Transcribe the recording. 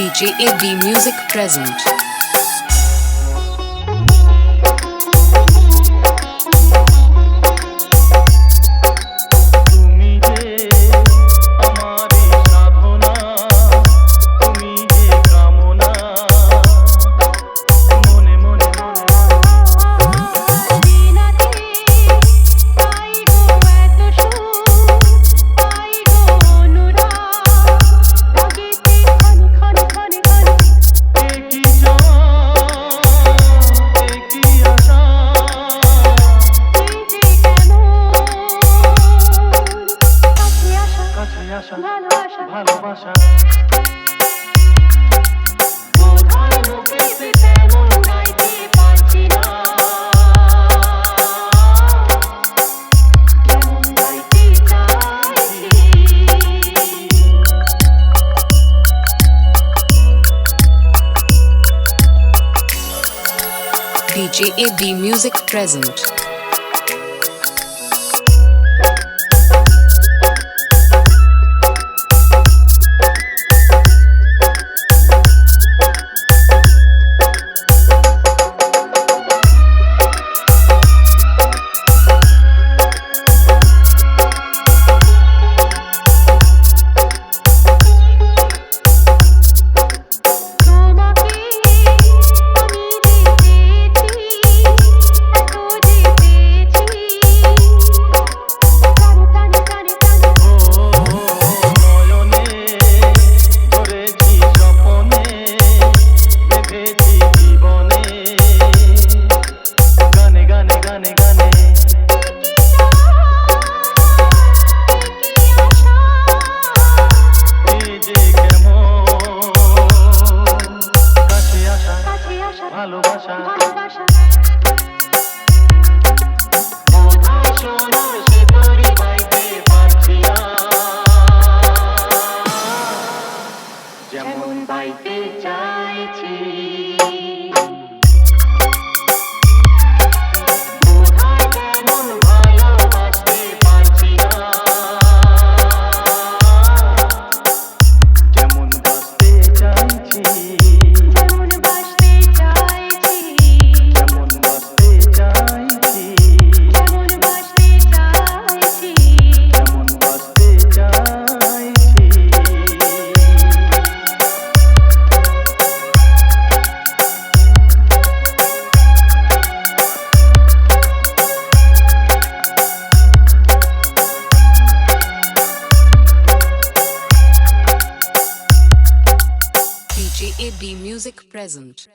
PG music present. Hello Asha, ভালোবাসা। ও ধারণা বৃষ্টি তেমন নাইতি পাঁচিনো। কেন নাইতি তাই। TJB music present. ভালোবাসা ভালোবাসা be music present.